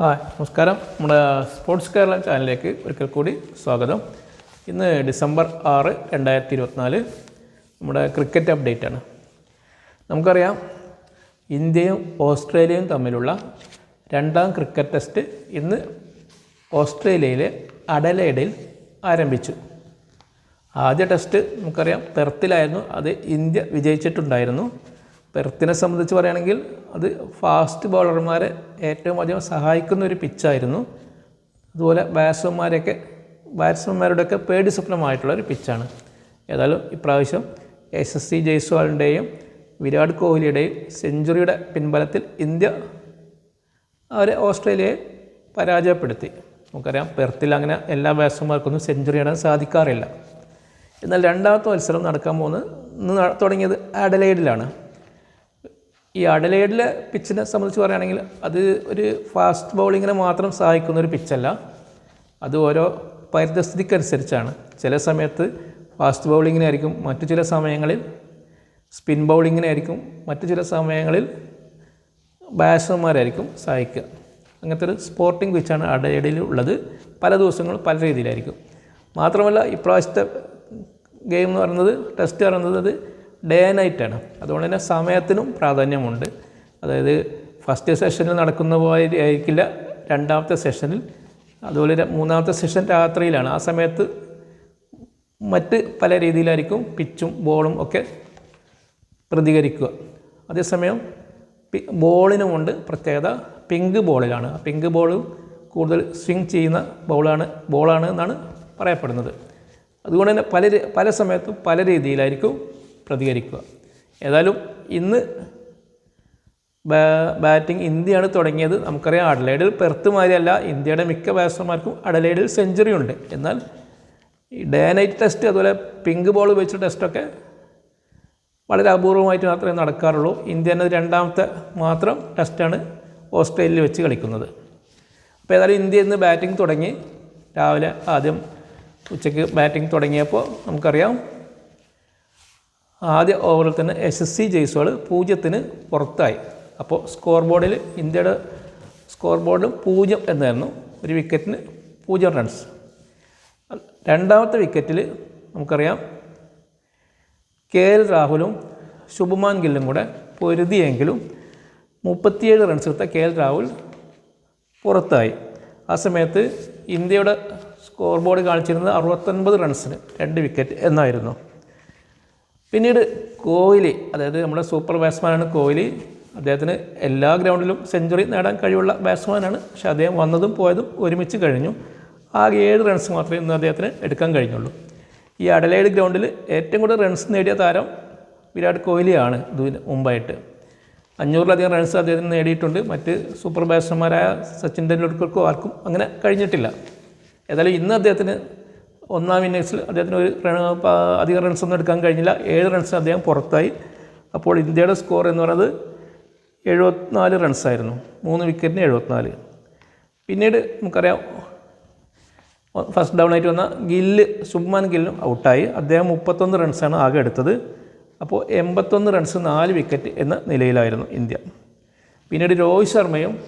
Hi നമസ്കാരം. നമ്മുടെ sports Kerala ചാനലിലേക്ക് ഒരിക്കൽ കൂടി സ്വാഗതം. ഇന്ന് ഡിസംബർ ആറ് രണ്ടായിരത്തി ഇരുപത്തിനാല് നമ്മുടെ ക്രിക്കറ്റ് അപ്ഡേറ്റ് ആണ്. നമുക്കറിയാം ഇന്ത്യയും ഓസ്ട്രേലിയയും തമ്മിലുള്ള രണ്ടാം ക്രിക്കറ്റ് ടെസ്റ്റ് ഇന്ന് ഓസ്ട്രേലിയയിലെ അഡലേഡിൽ ആരംഭിച്ചു. ആദ്യ ടെസ്റ്റ് നമുക്കറിയാം പെർത്തിലായിരുന്നു. അത് ഇന്ത്യ വിജയിച്ചിട്ടുണ്ടായിരുന്നു. പെർത്തിനെ സംബന്ധിച്ച് പറയുകയാണെങ്കിൽ അത് ഫാസ്റ്റ് ബൗളർമാരെ ഏറ്റവും അധികം സഹായിക്കുന്ന ഒരു പിച്ചായിരുന്നു അതുപോലെ ബാറ്റ്സ്മാൻമാരെയൊക്കെ ബാറ്റ്സ്മാൻമാരുടെയൊക്കെ പേടി സ്വപ്നമായിട്ടുള്ള ഒരു പിച്ചാണ് ഏതായാലും ഇപ്രാവശ്യം എസ് എസ് സി ജയ്സ്വാളിന്റെയും വിരാട് കോഹ്ലിയുടെയും സെഞ്ചുറിയുടെ പിൻബലത്തിൽ ഇന്ത്യ അവരെ ഓസ്ട്രേലിയയെ പരാജയപ്പെടുത്തി. നമുക്കറിയാം പെർത്തിൽ അങ്ങനെ എല്ലാ ബാറ്റ്സ്മാർക്കൊന്നും സെഞ്ചുറി ഇടാൻ സാധിക്കാറില്ല. എന്നാൽ രണ്ടാമത്തെ മത്സരം നടക്കാൻ പോകുന്നത് തുടങ്ങിയത് അഡലൈഡിലാണ്. ഈ അഡലേഡിലെ പിച്ചിനെ സംബന്ധിച്ച് പറയുകയാണെങ്കിൽ അത് ഒരു ഫാസ്റ്റ് ബൗളിങ്ങിനെ മാത്രം സഹായിക്കുന്ന ഒരു പിച്ചല്ല അത് ഓരോ പരിതസ്ഥിതിക്കനുസരിച്ചാണ്. ചില സമയത്ത് ഫാസ്റ്റ് ബൗളിങ്ങിനായിരിക്കും മറ്റു ചില സമയങ്ങളിൽ സ്പിൻ ബൗളിങ്ങിനായിരിക്കും മറ്റു ചില സമയങ്ങളിൽ ബാറ്റ്സ്മാൻമാരായിരിക്കും സഹായിക്കുക. അങ്ങനത്തെ ഒരു സ്പോർട്ടിംഗ് പിച്ചാണ് അഡലൈഡിൽ ഉള്ളത്. പല ദിവസങ്ങളും പല രീതിയിലായിരിക്കും. മാത്രമല്ല ഇപ്രാവശ്യത്തെ ഗെയിം എന്ന് പറയുന്നത് ടെസ്റ്റ് പറയുന്നത് ഡേ നൈറ്റ് ആണ്. അതുകൊണ്ട് തന്നെ സമയത്തിനും പ്രാധാന്യമുണ്ട്. അതായത് ഫസ്റ്റ് സെഷനിൽ നടക്കുന്ന പോലെ ആയിരിക്കില്ല രണ്ടാമത്തെ സെഷനിൽ അതുപോലെ മൂന്നാമത്തെ സെഷൻ രാത്രിയിലാണ്. ആ സമയത്ത് മറ്റ് പല രീതിയിലായിരിക്കും പിച്ചും ബോളും ഒക്കെ പ്രതികരിക്കുക. അതേസമയം പി ബോളിനുമുണ്ട് പ്രത്യേകത പിങ്ക് ബോളിലാണ് ആ പിങ്ക് ബോൾ കൂടുതൽ സ്വിങ് ചെയ്യുന്ന ബോളാണ് ബോളാണ് എന്നാണ് പറയപ്പെടുന്നത്. അതുകൊണ്ട് തന്നെ പല പല സമയത്തും പല രീതിയിലായിരിക്കും പ്രതികരിക്കുക. ഏതായാലും ഇന്ന് ബാറ്റിംഗ് ഇന്ത്യയാണ് തുടങ്ങിയത്. നമുക്കറിയാം അഡലൈഡിൽ പെർത്ത് മാതിരിയല്ല ഇന്ത്യയുടെ മിക്ക ബാറ്റ്സ്മാൻമാർക്കും അഡലൈഡിൽ സെഞ്ചുറി ഉണ്ട്. എന്നാൽ ഈ ഡേ നൈറ്റ് ടെസ്റ്റ് അതുപോലെ പിങ്ക് ബോൾ വെച്ച ടെസ്റ്റൊക്കെ വളരെ അപൂർവമായിട്ട് മാത്രമേ നടക്കാറുള്ളൂ. ഇന്ത്യ എന്നത് രണ്ടാമത്തെ മാത്രം ടെസ്റ്റാണ് ഓസ്ട്രേലിയയിൽ വെച്ച് കളിക്കുന്നത്. അപ്പോൾ ഏതായാലും ഇന്ത്യ ഇന്ന് ബാറ്റിംഗ് തുടങ്ങി. രാവിലെ ആദ്യം ഉച്ചയ്ക്ക് ബാറ്റിംഗ് തുടങ്ങിയപ്പോൾ നമുക്കറിയാം ആദ്യ ഓവറിൽ തന്നെ എസ് എസ് സി ജയ്സ്വാൾ പൂജ്യത്തിന് പുറത്തായി. അപ്പോൾ സ്കോർ ബോർഡിൽ ഇന്ത്യയുടെ സ്കോർ ബോർഡ് പൂജ്യം എന്നായിരുന്നു ഒരു വിക്കറ്റിന് പൂജ്യം റൺസ് രണ്ടാമത്തെ വിക്കറ്റിൽ നമുക്കറിയാം കെ എൽ രാഹുലും ശുഭമാൻ ഗില്ലും കൂടെ പൊരുതിയെങ്കിലും മുപ്പത്തിയേഴ് റൺസ് എടുത്ത കെ എൽ രാഹുൽ പുറത്തായി. ആ സമയത്ത് ഇന്ത്യയുടെ സ്കോർ ബോർഡ് കാണിച്ചിരുന്നത് അറുപത്തൊൻപത് റൺസിന് രണ്ട് വിക്കറ്റ് എന്നായിരുന്നു. പിന്നീട് കോഹ്ലി അതായത് നമ്മുടെ സൂപ്പർ ബാറ്റ്സ്മാനാണ് കോഹ്ലി. അദ്ദേഹത്തിന് എല്ലാ ഗ്രൗണ്ടിലും സെഞ്ചുറി നേടാൻ കഴിവുള്ള ബാറ്റ്സ്മാനാണ് പക്ഷേ അദ്ദേഹം വന്നതും പോയതും ഒരുമിച്ച് കഴിഞ്ഞു. ആകെ ഏഴ് റൺസ് മാത്രമേ ഇന്ന് അദ്ദേഹത്തിന് എടുക്കാൻ കഴിഞ്ഞുള്ളൂ. ഈ അഡലൈഡ് ഗ്രൗണ്ടിൽ ഏറ്റവും കൂടുതൽ റൺസ് നേടിയ താരം വിരാട് കോഹ്ലിയാണ് ഇതിന് മുമ്പായിട്ട്. അഞ്ഞൂറിലധികം റൺസ് അദ്ദേഹത്തിന് നേടിയിട്ടുണ്ട്. മറ്റ് സൂപ്പർ ബാറ്റ്സ്മാരായ സച്ചിൻ ടെണ്ടുൽക്കർക്കോ ആർക്കും അങ്ങനെ കഴിഞ്ഞിട്ടില്ല. ഏതായാലും ഇന്ന് അദ്ദേഹത്തിന് ഒന്നാം ഇന്നിങ്സിൽ അദ്ദേഹത്തിന് ഒരു റൺസൊന്നും അധികം ഒന്നും എടുക്കാൻ കഴിഞ്ഞില്ല. ഏഴ് റൺസ് അദ്ദേഹം പുറത്തായി. അപ്പോൾ ഇന്ത്യയുടെ സ്കോർ എന്ന് പറയുന്നത് എഴുപത്തിനാല് റൺസായിരുന്നു മൂന്ന് വിക്കറ്റിന് എഴുപത്തിനാല്. പിന്നീട് നമുക്കറിയാം ഫസ്റ്റ് ഡൗൺ ആയിട്ട് വന്ന ഗില്ല് സുബ്മാൻ ഗില്ലും ഔട്ടായി അദ്ദേഹം മുപ്പത്തൊന്ന് റൺസാണ് ആകെ എടുത്തത്. അപ്പോൾ എൺപത്തൊന്ന് റൺസ് നാല് വിക്കറ്റ് എന്ന നിലയിലായിരുന്നു ഇന്ത്യ. പിന്നീട് രോഹിത് ശർമ്മയും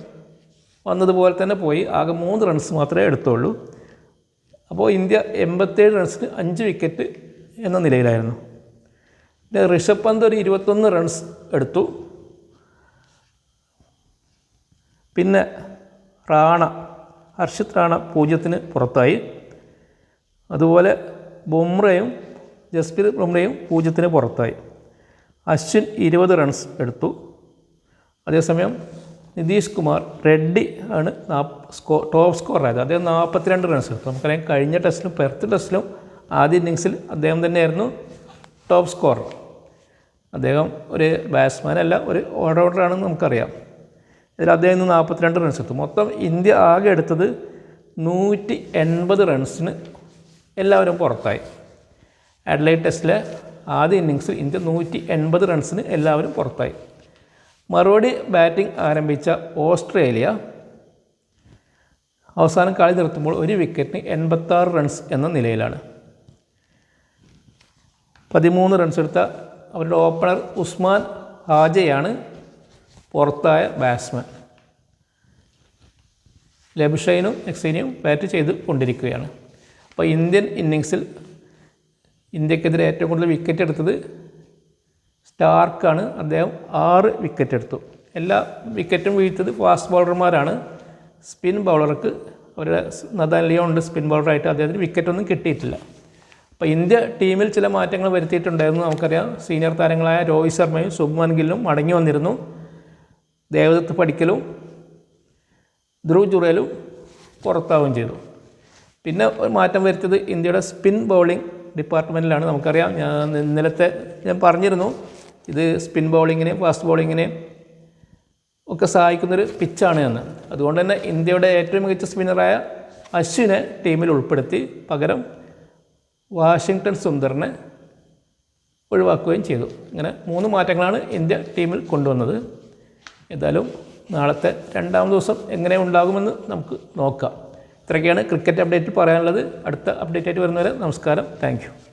വന്നതുപോലെ തന്നെ പോയി. ആകെ മൂന്ന് റൺസ് മാത്രമേ എടുത്തുള്ളൂ. അപ്പോൾ ഇന്ത്യ എൺപത്തേഴ് റൺസിന് അഞ്ച് വിക്കറ്റ് എന്ന നിലയിലായിരുന്നു. പിന്നെ ഋഷഭ് പന്ത് ഒരു ഇരുപത്തൊന്ന് റൺസ് എടുത്തു. പിന്നെ റാണ ഹർഷിത് റാണ പൂജ്യത്തിന് പുറത്തായി. അതുപോലെ ബുംറയും ജസ്പ്രീത് ബുംറയും പൂജ്യത്തിന് പുറത്തായി. അശ്വിൻ ഇരുപത് റൺസ് എടുത്തു. അതേസമയം നിതീഷ് കുമാർ റെഡ്ഡി ആണ് സ്കോ ടോപ്പ് സ്കോറായത് അദ്ദേഹം നാൽപ്പത്തിരണ്ട് റൺസ് എടുത്തു. നമുക്കറിയാം കഴിഞ്ഞ ടെസ്റ്റിലും പെർത്ത് ടെസ്റ്റിലും ആദ്യ ഇന്നിങ്സിൽ അദ്ദേഹം തന്നെയായിരുന്നു ടോപ്പ് സ്കോർ അദ്ദേഹം ഒരു ബാറ്റ്സ്മാൻ അല്ല ഒരു ഓൾറൗണ്ടറാണെന്ന് നമുക്കറിയാം. ഇതിൽ അദ്ദേഹം ഇന്ന് നാൽപ്പത്തിരണ്ട് റൺസ് എടുത്തു. മൊത്തം ഇന്ത്യ ആകെ എടുത്തത് നൂറ്റി എൺപത് റൺസിന് എല്ലാവരും പുറത്തായി. അഡ്ലൈറ്റ് ടെസ്റ്റിലെ ആദ്യ ഇന്നിങ്സിൽ ഇന്ത്യ നൂറ്റി എൺപത് റൺസിന് എല്ലാവരും പുറത്തായി. മറുപടി ബാറ്റിംഗ് ആരംഭിച്ച ഓസ്ട്രേലിയ അവസാനം കളി നിർത്തുമ്പോൾ ഒരു വിക്കറ്റിന് എൺപത്താറ് റൺസ് എന്ന നിലയിലാണ്. പതിമൂന്ന് റൺസ് എടുത്ത അവരുടെ ഓപ്പണർ ഉസ്മാൻ ഹാജയാണ് പുറത്തായ ബാറ്റ്സ്മാൻ ലബുഷൈനും എക്സീനിയും ബാറ്റ് ചെയ്ത് കൊണ്ടിരിക്കുകയാണ്. അപ്പോൾ ഇന്ത്യൻ ഇന്നിങ്സിൽ ഇന്ത്യക്കെതിരെ ഏറ്റവും കൂടുതൽ വിക്കറ്റ് എടുത്തത് സ്റ്റാർക്കാണ് അദ്ദേഹം ആറ് വിക്കറ്റ് എടുത്തു. എല്ലാ വിക്കറ്റും വീഴ്ത്തത് ഫാസ്റ്റ് ബൗളർമാരാണ് സ്പിൻ ബൗളർക്ക് അവരുടെ നദാൻ ലിയോണ്ട് സ്പിൻ ബൗളറായിട്ട് അദ്ദേഹത്തിന് വിക്കറ്റൊന്നും കിട്ടിയിട്ടില്ല. അപ്പോൾ ഇന്ത്യ ടീമിൽ ചില മാറ്റങ്ങൾ വരുത്തിയിട്ടുണ്ടായിരുന്നു നമുക്കറിയാം. സീനിയർ താരങ്ങളായ രോഹിത് ശർമ്മയും ശുഭ്മാൻ ഗില്ലും മടങ്ങി വന്നിരുന്നു. ദേവദത്ത് പഠിക്കലും ധ്രുവ് ജുറേലും പുറത്താവുകയും ചെയ്തു. പിന്നെ ഒരു മാറ്റം വരുത്തിയത് ഇന്ത്യയുടെ സ്പിൻ ബൗളിംഗ് ഡിപ്പാർട്ട്മെന്റിലാണ് നമുക്കറിയാം. ഞാൻ ഇന്നലത്തെ ഞാൻ പറഞ്ഞിരുന്നു ഇത് സ്പിൻ ബോളിങ്ങിന് ഫാസ്റ്റ് ബോളിങ്ങിന് ഒക്കെ സഹായിക്കുന്നൊരു പിച്ചാണ് എന്ന്. അതുകൊണ്ട് തന്നെ ഇന്ത്യയുടെ ഏറ്റവും മികച്ച സ്പിന്നറായ അശ്വിനെ ടീമിൽ ഉൾപ്പെടുത്തി പകരം വാഷിങ്ടൺ സുന്ദറിനെ ഒഴിവാക്കുകയും ചെയ്തു. ഇങ്ങനെ മൂന്ന് മാറ്റങ്ങളാണ് ഇന്ത്യ ടീമിൽ കൊണ്ടുവന്നത്. എന്തായാലും നാളത്തെ രണ്ടാം ദിവസം എങ്ങനെ ഉണ്ടാകുമെന്ന് നമുക്ക് നോക്കാം. ഇത്രയൊക്കെയാണ് ക്രിക്കറ്റ് അപ്ഡേറ്റ് പറയാനുള്ളത്. അടുത്ത അപ്ഡേറ്റ് ആയിട്ട് വരുന്നവരെ നമസ്കാരം. താങ്ക്